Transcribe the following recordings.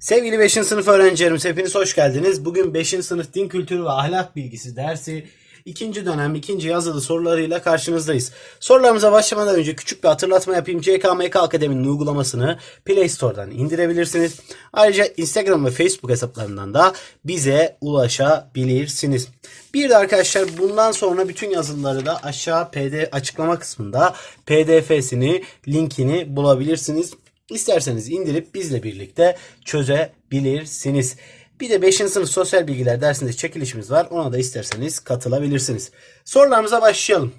Sevgili 5. sınıf öğrencilerimiz hepiniz hoş geldiniz. Bugün 5. sınıf din kültürü ve ahlak bilgisi dersi ikinci dönem ikinci yazılı sorularıyla karşınızdayız. Sorularımıza başlamadan önce küçük bir hatırlatma yapayım. CKMK Akademi'nin uygulamasını Play Store'dan indirebilirsiniz. Ayrıca Instagram ve Facebook hesaplarından da bize ulaşabilirsiniz. Bir de arkadaşlar bundan sonra bütün yazıları da aşağı PD açıklama kısmında PDF'sini, linkini bulabilirsiniz. İsterseniz indirip bizle birlikte çözebilirsiniz. Bir de 5. sınıf sosyal bilgiler dersinde çekilişimiz var. Ona da isterseniz katılabilirsiniz. Sorularımıza başlayalım.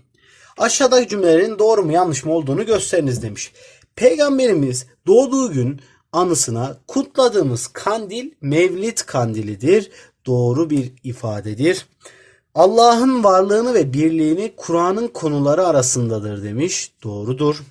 Aşağıdaki cümlelerin doğru mu yanlış mı olduğunu gösteriniz demiş. Peygamberimiz doğduğu gün anısına kutladığımız kandil Mevlid kandilidir. Doğru bir ifadedir. Allah'ın varlığını ve birliğini Kur'an'ın konuları arasındadır demiş. Doğrudur.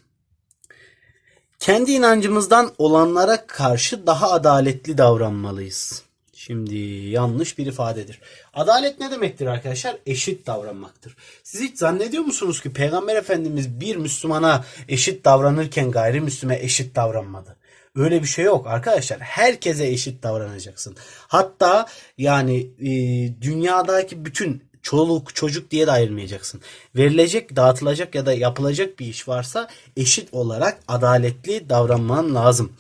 Kendi inancımızdan olanlara karşı daha adaletli davranmalıyız. Şimdi yanlış bir ifadedir. Adalet ne demektir arkadaşlar? Eşit davranmaktır. Siz hiç zannediyor musunuz ki Peygamber Efendimiz bir Müslümana eşit davranırken gayrimüslime eşit davranmadı? Öyle bir şey yok arkadaşlar. Herkese eşit davranacaksın. Hatta yani e, dünyadaki bütün çoluk çocuk diye de ayırmayacaksın. Verilecek, dağıtılacak ya da yapılacak bir iş varsa eşit olarak adaletli davranman lazım.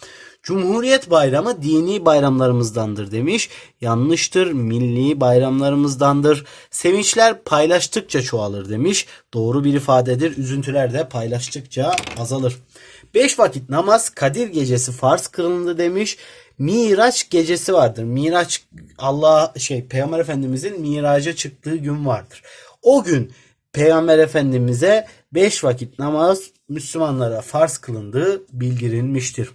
Cumhuriyet Bayramı dini bayramlarımızdandır demiş. Yanlıştır. Milli bayramlarımızdandır. Sevinçler paylaştıkça çoğalır demiş. Doğru bir ifadedir. Üzüntüler de paylaştıkça azalır. Beş vakit namaz Kadir gecesi farz kılındı demiş. Miraç gecesi vardır. Miraç Allah şey Peygamber Efendimizin miraca çıktığı gün vardır. O gün Peygamber Efendimiz'e beş vakit namaz Müslümanlara farz kılındığı bildirilmiştir.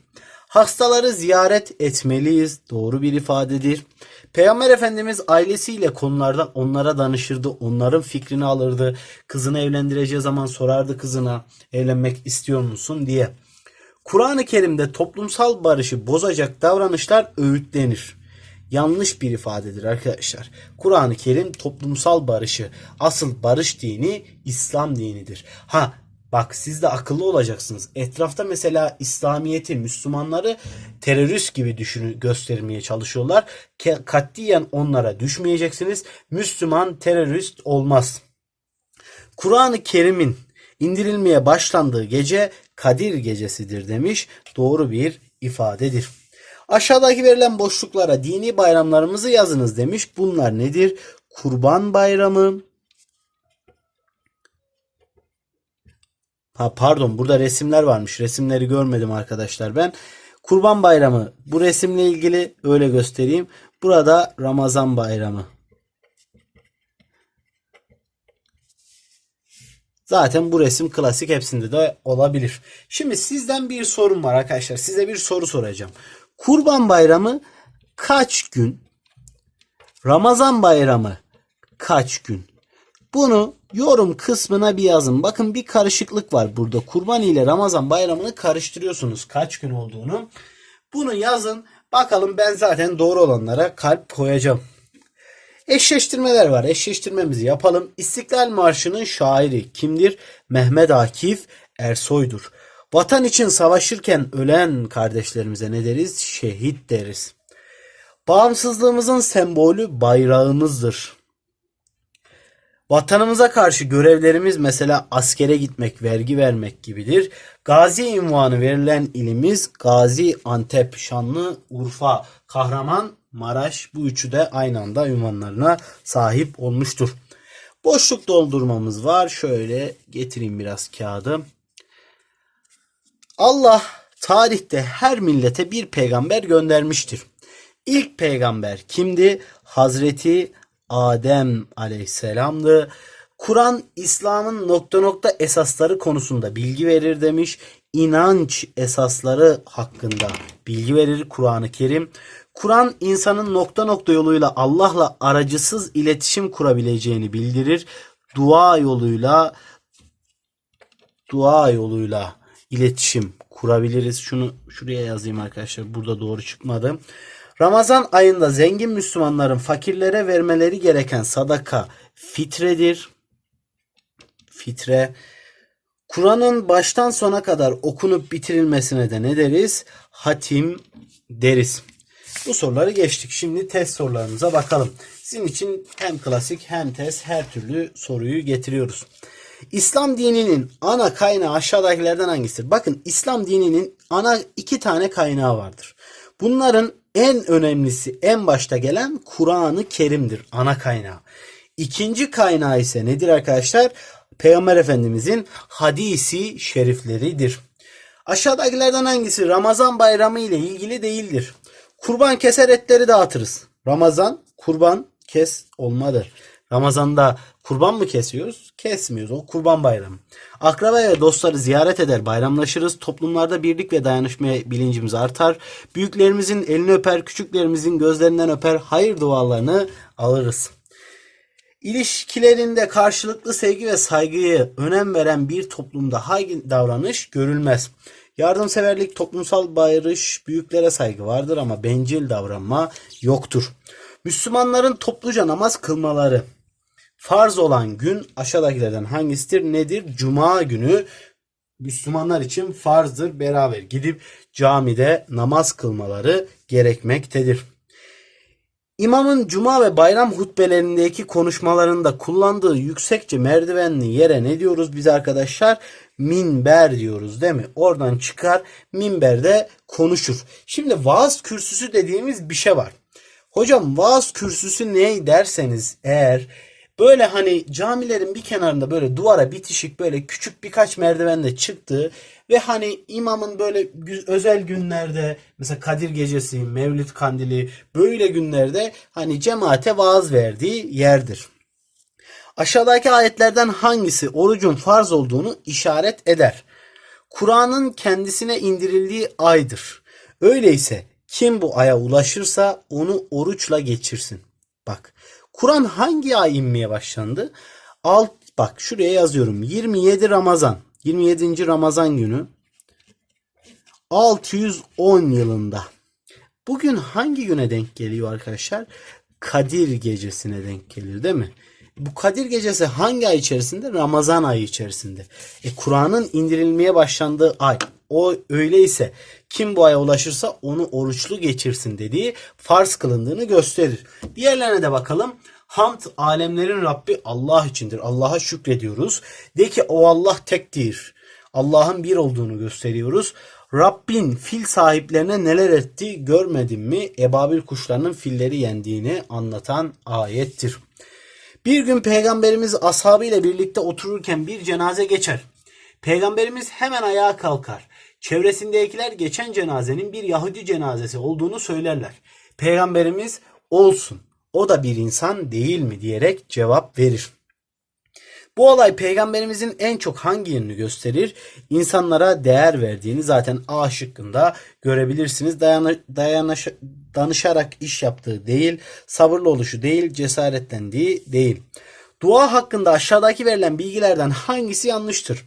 Hastaları ziyaret etmeliyiz. Doğru bir ifadedir. Peygamber Efendimiz ailesiyle konulardan onlara danışırdı. Onların fikrini alırdı. Kızını evlendireceği zaman sorardı kızına evlenmek istiyor musun diye. Kur'an-ı Kerim'de toplumsal barışı bozacak davranışlar öğütlenir. Yanlış bir ifadedir arkadaşlar. Kur'an-ı Kerim toplumsal barışı, asıl barış dini İslam dinidir. Ha Bak siz de akıllı olacaksınız. Etrafta mesela İslamiyet'i, Müslümanları terörist gibi düşünü göstermeye çalışıyorlar. Katiyen onlara düşmeyeceksiniz. Müslüman terörist olmaz. Kur'an-ı Kerim'in indirilmeye başlandığı gece Kadir gecesidir demiş. Doğru bir ifadedir. Aşağıdaki verilen boşluklara dini bayramlarımızı yazınız demiş. Bunlar nedir? Kurban Bayramı, Ha pardon burada resimler varmış. Resimleri görmedim arkadaşlar ben. Kurban Bayramı bu resimle ilgili öyle göstereyim. Burada Ramazan Bayramı. Zaten bu resim klasik hepsinde de olabilir. Şimdi sizden bir sorum var arkadaşlar. Size bir soru soracağım. Kurban Bayramı kaç gün? Ramazan Bayramı kaç gün? Bunu yorum kısmına bir yazın. Bakın bir karışıklık var burada. Kurban ile Ramazan bayramını karıştırıyorsunuz kaç gün olduğunu. Bunu yazın. Bakalım ben zaten doğru olanlara kalp koyacağım. Eşleştirmeler var. Eşleştirmemizi yapalım. İstiklal Marşı'nın şairi kimdir? Mehmet Akif Ersoy'dur. Vatan için savaşırken ölen kardeşlerimize ne deriz? Şehit deriz. Bağımsızlığımızın sembolü bayrağımızdır. Vatanımıza karşı görevlerimiz mesela askere gitmek, vergi vermek gibidir. Gazi ünvanı verilen ilimiz Gazi, Antep, Şanlı, Urfa, Kahraman, Maraş bu üçü de aynı anda ünvanlarına sahip olmuştur. Boşluk doldurmamız var. Şöyle getireyim biraz kağıdı. Allah tarihte her millete bir peygamber göndermiştir. İlk peygamber kimdi? Hazreti Adem aleyhisselamdı. Kur'an İslam'ın nokta nokta esasları konusunda bilgi verir demiş. İnanç esasları hakkında bilgi verir Kur'an-ı Kerim. Kur'an insanın nokta nokta yoluyla Allah'la aracısız iletişim kurabileceğini bildirir. Dua yoluyla dua yoluyla iletişim kurabiliriz. Şunu şuraya yazayım arkadaşlar. Burada doğru çıkmadı. Ramazan ayında zengin Müslümanların fakirlere vermeleri gereken sadaka fitredir. Fitre. Kur'an'ın baştan sona kadar okunup bitirilmesine de ne deriz? Hatim deriz. Bu soruları geçtik. Şimdi test sorularımıza bakalım. Sizin için hem klasik hem test her türlü soruyu getiriyoruz. İslam dininin ana kaynağı aşağıdakilerden hangisidir? Bakın İslam dininin ana iki tane kaynağı vardır. Bunların en önemlisi en başta gelen Kur'an-ı Kerim'dir ana kaynağı. İkinci kaynağı ise nedir arkadaşlar? Peygamber Efendimizin hadisi şerifleridir. Aşağıdakilerden hangisi Ramazan bayramı ile ilgili değildir? Kurban keser etleri dağıtırız. Ramazan kurban kes olmadır. Ramazanda kurban mı kesiyoruz? Kesmiyoruz. O kurban bayramı. Akraba ve dostları ziyaret eder, bayramlaşırız. Toplumlarda birlik ve dayanışma bilincimiz artar. Büyüklerimizin elini öper, küçüklerimizin gözlerinden öper, hayır dualarını alırız. İlişkilerinde karşılıklı sevgi ve saygıyı önem veren bir toplumda hangi davranış görülmez? Yardımseverlik, toplumsal barış, büyüklere saygı vardır ama bencil davranma yoktur. Müslümanların topluca namaz kılmaları farz olan gün aşağıdakilerden hangisidir? Nedir? Cuma günü Müslümanlar için farzdır. Beraber gidip camide namaz kılmaları gerekmektedir. İmamın cuma ve bayram hutbelerindeki konuşmalarında kullandığı yüksekçe merdivenli yere ne diyoruz biz arkadaşlar? Minber diyoruz değil mi? Oradan çıkar minberde konuşur. Şimdi vaaz kürsüsü dediğimiz bir şey var. Hocam vaaz kürsüsü ne derseniz eğer böyle hani camilerin bir kenarında böyle duvara bitişik böyle küçük birkaç merdivenle çıktığı ve hani imamın böyle özel günlerde mesela Kadir Gecesi, Mevlid Kandili böyle günlerde hani cemaate vaaz verdiği yerdir. Aşağıdaki ayetlerden hangisi orucun farz olduğunu işaret eder? Kur'an'ın kendisine indirildiği aydır. Öyleyse kim bu aya ulaşırsa onu oruçla geçirsin. Bak Kur'an hangi ay inmeye başlandı? Alt bak şuraya yazıyorum. 27 Ramazan. 27. Ramazan günü 610 yılında. Bugün hangi güne denk geliyor arkadaşlar? Kadir gecesine denk gelir değil mi? Bu Kadir gecesi hangi ay içerisinde? Ramazan ayı içerisinde. E, Kur'an'ın indirilmeye başlandığı ay. O öyleyse kim bu aya ulaşırsa onu oruçlu geçirsin dediği farz kılındığını gösterir. Diğerlerine de bakalım. Hamd alemlerin Rabbi Allah içindir. Allah'a şükrediyoruz. De ki o Allah tektir. Allah'ın bir olduğunu gösteriyoruz. Rabbin fil sahiplerine neler etti görmedin mi? Ebabil kuşlarının filleri yendiğini anlatan ayettir. Bir gün peygamberimiz ashabıyla birlikte otururken bir cenaze geçer. Peygamberimiz hemen ayağa kalkar. Çevresindekiler geçen cenazenin bir Yahudi cenazesi olduğunu söylerler. Peygamberimiz olsun o da bir insan değil mi diyerek cevap verir. Bu olay peygamberimizin en çok hangi yönünü gösterir? İnsanlara değer verdiğini zaten A şıkkında görebilirsiniz. Dayana, dayanaş, danışarak iş yaptığı değil, sabırlı oluşu değil, cesaretlendiği değil. Dua hakkında aşağıdaki verilen bilgilerden hangisi yanlıştır?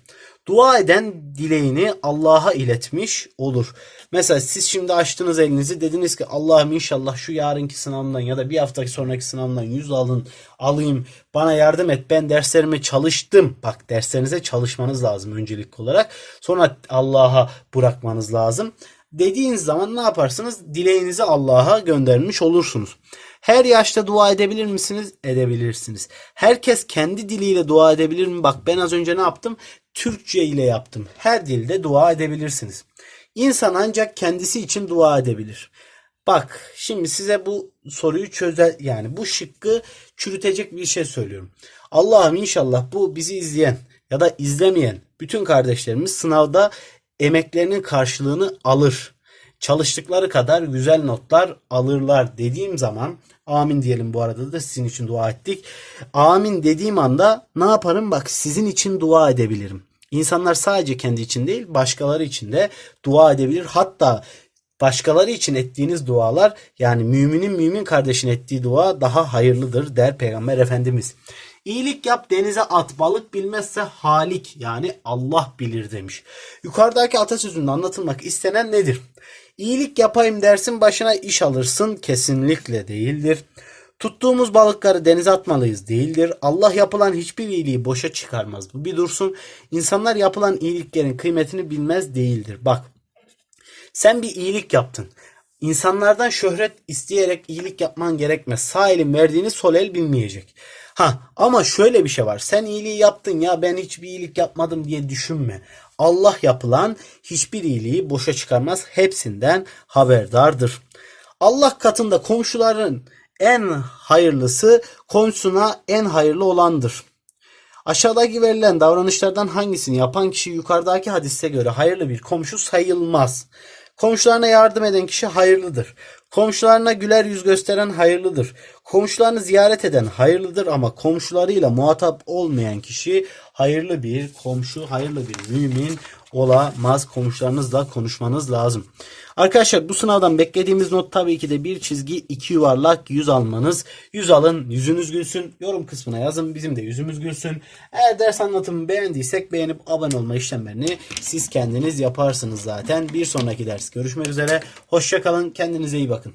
Dua eden dileğini Allah'a iletmiş olur. Mesela siz şimdi açtınız elinizi dediniz ki Allah'ım inşallah şu yarınki sınavımdan ya da bir haftaki sonraki sınavımdan 100 alın alayım bana yardım et ben derslerime çalıştım. Bak derslerinize çalışmanız lazım öncelikli olarak. Sonra Allah'a bırakmanız lazım. Dediğiniz zaman ne yaparsınız? Dileğinizi Allah'a göndermiş olursunuz. Her yaşta dua edebilir misiniz? Edebilirsiniz. Herkes kendi diliyle dua edebilir mi? Bak ben az önce ne yaptım? Türkçe ile yaptım. Her dilde dua edebilirsiniz. İnsan ancak kendisi için dua edebilir. Bak şimdi size bu soruyu çözer yani bu şıkkı çürütecek bir şey söylüyorum. Allah'ım inşallah bu bizi izleyen ya da izlemeyen bütün kardeşlerimiz sınavda emeklerinin karşılığını alır. Çalıştıkları kadar güzel notlar alırlar dediğim zaman amin diyelim bu arada da sizin için dua ettik. Amin dediğim anda ne yaparım? Bak sizin için dua edebilirim. İnsanlar sadece kendi için değil başkaları için de dua edebilir. Hatta başkaları için ettiğiniz dualar yani müminin mümin kardeşin ettiği dua daha hayırlıdır der Peygamber Efendimiz. İyilik yap denize at balık bilmezse halik yani Allah bilir demiş. Yukarıdaki atasözünde anlatılmak istenen nedir? İyilik yapayım dersin başına iş alırsın kesinlikle değildir. Tuttuğumuz balıkları denize atmalıyız değildir. Allah yapılan hiçbir iyiliği boşa çıkarmaz. Bu bir dursun. İnsanlar yapılan iyiliklerin kıymetini bilmez değildir. Bak sen bir iyilik yaptın. İnsanlardan şöhret isteyerek iyilik yapman gerekmez. Sağ elin verdiğini sol el bilmeyecek. Ha ama şöyle bir şey var. Sen iyiliği yaptın ya ben hiçbir iyilik yapmadım diye düşünme. Allah yapılan hiçbir iyiliği boşa çıkarmaz. Hepsinden haberdardır. Allah katında komşuların en hayırlısı komşusuna en hayırlı olandır. Aşağıdaki verilen davranışlardan hangisini yapan kişi yukarıdaki hadise göre hayırlı bir komşu sayılmaz. Komşularına yardım eden kişi hayırlıdır. Komşularına güler yüz gösteren hayırlıdır. Komşularını ziyaret eden hayırlıdır ama komşularıyla muhatap olmayan kişi hayırlı bir komşu, hayırlı bir mümin olamaz. Komşularınızla konuşmanız lazım. Arkadaşlar bu sınavdan beklediğimiz not tabii ki de bir çizgi, iki yuvarlak, yüz almanız. Yüz alın, yüzünüz gülsün. Yorum kısmına yazın, bizim de yüzümüz gülsün. Eğer ders anlatımı beğendiysek beğenip abone olma işlemlerini siz kendiniz yaparsınız zaten. Bir sonraki ders görüşmek üzere. Hoşçakalın, kendinize iyi bakın.